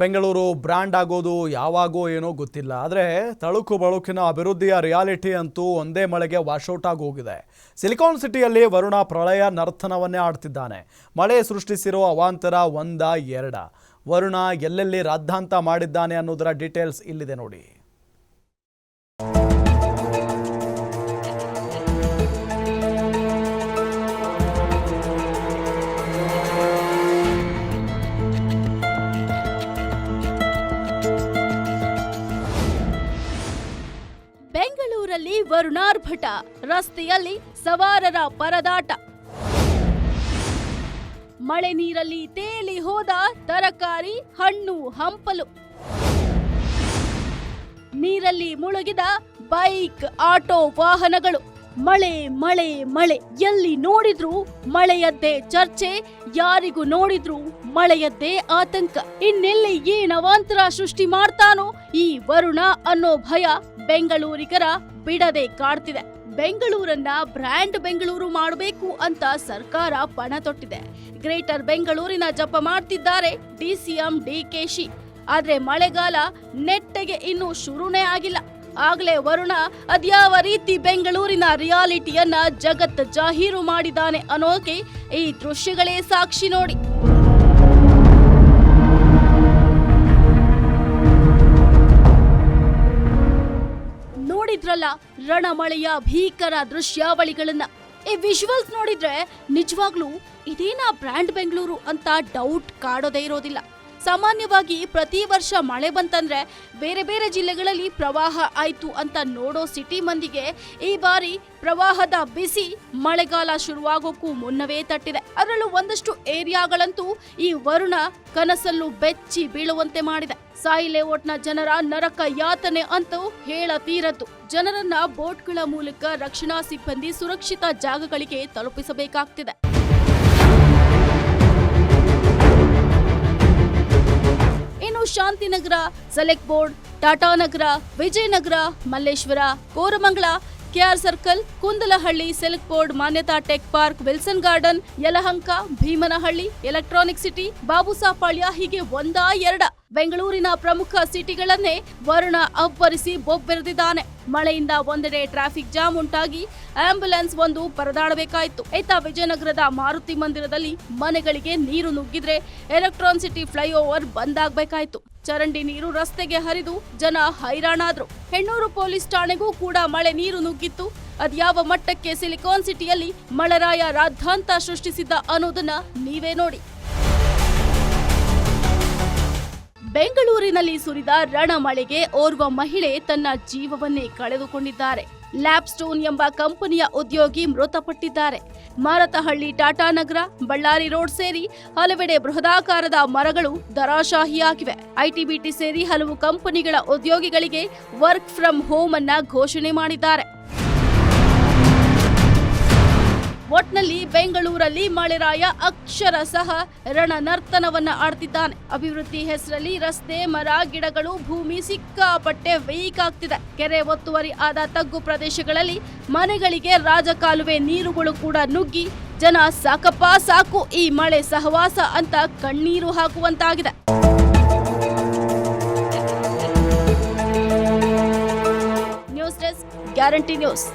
Bengaluru brand ಆಗೋದು ಯಾವಾಗೋ ಏನೋ ಗೊತ್ತಿಲ್ಲ. ಆದರೆ ತಳುಕು ಬಳುಕಿನ ಅಭಿವೃದ್ಧಿಯ ರಿಯಾಲಿಟಿ ಅಂತೂ ಒಂದೇ ಮಳೆಗೆ ವಾಶೌಟ್ ಆಗಿ ಹೋಗಿದೆ. ಸಿಲಿಕಾನ್ ಸಿಟಿಯಲ್ಲಿ ವರುಣ ಪ್ರಳಯ ನರ್ತನವನ್ನೇ ಆಡ್ತಿದ್ದಾನೆ. ಮಳೆ ಸೃಷ್ಟಿಸಿರೋ ಅವಾಂತರ ಒಂದ ಎರಡ. ವರುಣ ಎಲ್ಲೆಲ್ಲಿ ರಾದ್ಧಾಂತ ಮಾಡಿದ್ದಾನೆ ಅನ್ನೋದರ ಡೀಟೇಲ್ಸ್ ಇಲ್ಲಿದೆ ನೋಡಿ. ವರುಣಾರ್ಭಟ ರಸ್ತೆಯಲ್ಲಿ ಸವಾರರ ಪರದಾಟ. ಮಳೆ ನೀರಲ್ಲಿ ತೇಲಿ ಹೋದ ತರಕಾರಿ, ಹಣ್ಣು, ಹಂಪಲು. ನೀರಲ್ಲಿ ಮುಳುಗಿದ ಬೈಕ್, ಆಟೋ ವಾಹನಗಳು. ಮಳೆ ಮಳೆ ಮಳೆ. ಎಲ್ಲಿ ನೋಡಿದ್ರು ಮಳೆಯದ್ದೇ ಚರ್ಚೆ, ಯಾರಿಗೂ ನೋಡಿದ್ರು ಮಳೆಯದ್ದೇ ಆತಂಕ. ಇನ್ನೆಲ್ಲಿ ಏನ್ ಅವಾಂತರ ಸೃಷ್ಟಿ ಮಾಡ್ತಾನೋ ಈ ವರುಣ ಅನ್ನೋ ಭಯ ಬೆಂಗಳೂರಿಗರ ಬಿಡದೆ ಕಾಡ್ತಿದೆ. ಬೆಂಗಳೂರನ್ನ ಬ್ರ್ಯಾಂಡ್ ಬೆಂಗಳೂರು ಮಾಡಬೇಕು ಅಂತ ಸರ್ಕಾರ ಪಣ ತೊಟ್ಟಿದೆ. ಗ್ರೇಟರ್ ಬೆಂಗಳೂರಿನ ಜಪ ಮಾಡ್ತಿದ್ದಾರೆ ಡಿಸಿಎಂ ಡಿಕೆಶಿ ಆದ್ರೆ ಮಳೆಗಾಲ ನೆಟ್ಟಗೆ ಇನ್ನೂ ಶುರುನೇ ಆಗಿಲ್ಲ. ಆಗ್ಲೇ ವರುಣ ಅದ್ಯಾವ ರೀತಿ ಬೆಂಗಳೂರಿನ ರಿಯಾಲಿಟಿಯನ್ನ ಜಗತ್ ಜಾಹೀರು ಮಾಡಿದಾನೆ ಅನ್ನೋಕೆ ಈ ದೃಶ್ಯಗಳೇ ಸಾಕ್ಷಿ ನೋಡಿ. ನೋಡಿದ್ರಲ್ಲ ರಣಮಳೆಯ ಭೀಕರ ದೃಶ್ಯಾವಳಿಗಳನ್ನ. ಈ ವಿಜುವಲ್ಸ್ ನೋಡಿದ್ರೆ ನಿಜವಾಗ್ಲೂ ಇದೇನಾ ಬ್ರ್ಯಾಂಡ್ ಬೆಂಗಳೂರು ಅಂತ ಡೌಟ್ ಕಾಡೋದೇ ಇರೋದಿಲ್ಲ. ಸಾಮಾನ್ಯವಾಗಿ ಪ್ರತಿ ವರ್ಷ ಮಳೆ ಬಂತಂದ್ರೆ ಬೇರೆ ಬೇರೆ ಜಿಲ್ಲೆಗಳಲ್ಲಿ ಪ್ರವಾಹ ಆಯ್ತು ಅಂತ ನೋಡೋ ಸಿಟಿ ಮಂದಿಗೆ ಈ ಬಾರಿ ಪ್ರವಾಹದ ಬಿಸಿ ಮಳೆಗಾಲ ಶುರುವಾಗೋಕ್ಕೂ ಮುನ್ನವೇ ತಟ್ಟಿದೆ. ಅದರಲ್ಲೂ ಒಂದಷ್ಟು ಏರಿಯಾಗಳಂತೂ ಈ ವರುಣ ಕನಸಲ್ಲೂ ಬೆಚ್ಚಿ ಬೀಳುವಂತೆ ಮಾಡಿದೆ. ಸಾಯಿ ಲೇಔಟ್ನ ಜನರ ನರಕ ಯಾತನೆ ಅಂತೂ ಹೇಳತೀರದ್ದು ಜನರನ್ನ ಬೋಟ್ಗಳ ಮೂಲಕ ರಕ್ಷಣಾ ಸಿಬ್ಬಂದಿ ಸುರಕ್ಷಿತ ಜಾಗಗಳಿಗೆ ತಲುಪಿಸಬೇಕಾಗ್ತಿದೆ. Shantinagar Select Board Tatanagar Vijayanagar, Malleshwara, Koramangala, K R Circle, Kundalahalli Silk Board, Manyata Tech Park, Wilson Garden, Yelahanka, Bheemanahalli, Electronic City Babusapalya ಹೀಗೆ ಒಂದಾ ಎರಡ. ಬೆಂಗಳೂರಿನ ಪ್ರಮುಖ ಸಿಟಿಗಳನ್ನೇ ವರುಣ ಅಬ್ಬರಿಸಿ ಬೊಬ್ಬೆರೆದಿದ್ದಾನೆ. ಮಳೆಯಿಂದ ಒಂದೆಡೆ ಟ್ರಾಫಿಕ್ ಜಾಮ್ ಉಂಟಾಗಿ ಆಂಬ್ಯುಲೆನ್ಸ್ ಒಂದು ಪರದಾಡಬೇಕಾಯಿತು. ಇತ್ತ ವಿಜಯನಗರದ ಮಾರುತಿ ಮಂದಿರದಲ್ಲಿ ಮನೆಗಳಿಗೆ ನೀರು ನುಗ್ಗಿದ್ರೆ ಎಲೆಕ್ಟ್ರಾನ್ ಸಿಟಿ ಫ್ಲೈಓವರ್ ಬಂದಾಗಬೇಕಾಯಿತು ಚರಂಡಿ ನೀರು ರಸ್ತೆಗೆ ಹರಿದು ಜನ ಹೈರಾಣಾದ್ರು. ಹೆಣ್ಣೂರು ಪೊಲೀಸ್ ಠಾಣೆಗೂ ಕೂಡ ಮಳೆ ನೀರು ನುಗ್ಗಿತ್ತು. ಅದ್ಯಾವ ಮಟ್ಟಕ್ಕೆ ಸಿಲಿಕಾನ್ ಸಿಟಿಯಲ್ಲಿ ಮಳೆರಾಯ ರಾದ್ಧಾಂತ ಸೃಷ್ಟಿಸಿದ್ದ ಅನ್ನೋದನ್ನ ನೀವೇ ನೋಡಿ. ಬೆಂಗಳೂರಿನಲ್ಲಿ ಸುರಿದ ರಣಮಳೆಗೆ ಓರ್ವ ಮಹಿಳೆ ತನ್ನ ಜೀವವನ್ನೇ ಕಳೆದುಕೊಂಡಿದ್ದಾರೆ. ಲ್ಯಾಬ್ಸ್ಟೋನ್ ಎಂಬ ಕಂಪನಿಯ ಉದ್ಯೋಗಿ ಮೃತಪಟ್ಟಿದ್ದಾರೆ. ಮಾರತಹಳ್ಳಿ ಟಾಟಾನಗರ ಬಳ್ಳಾರಿ ರೋಡ್ ಸೇರಿ ಹಲವೆಡೆ ಬೃಹದಾಕಾರದ ಮರಗಳು ದರಾಶಾಹಿಯಾಗಿವೆ ಐಟಿಬಿಟಿ ಸೇರಿ ಹಲವು ಕಂಪನಿಗಳ ಉದ್ಯೋಗಿಗಳಿಗೆ ವರ್ಕ್ ಫ್ರಮ್ ಹೋಮ್ ಅನ್ನ ಘೋಷಣೆ ಮಾಡಿದ್ದಾರೆ. ಒಟ್ನಲ್ಲಿ ಬೆಂಗಳೂರಲ್ಲಿ ಮಳೆರಾಯ ಅಕ್ಷರ ಸಹ ರಣನರ್ತನವನ್ನ ಆಡ್ತಿದ್ದಾನೆ. ಅಭಿವೃದ್ಧಿ ಹೆಸರಲ್ಲಿ ರಸ್ತೆ, ಮರ, ಗಿಡಗಳು, ಭೂಮಿ ಸಿಕ್ಕಾಪಟ್ಟೆ ವೀಕ್ ಆಗ್ತಿದೆ. ಕೆರೆ ಒತ್ತುವರಿ ಆದ ತಗ್ಗು ಪ್ರದೇಶಗಳಲ್ಲಿ ಮನೆಗಳಿಗೆ ರಾಜಕಾಲುವೆ ನೀರುಗಳು ಕೂಡ ನುಗ್ಗಿ, ಜನ ಸಾಕಪ್ಪ ಸಾಕು, ಈ ಮಳೆ ಸಹವಾಸ ಅಂತ ಕಣ್ಣೀರು ಹಾಕುವಂತಾಗಿದೆ. News desk guarantee news.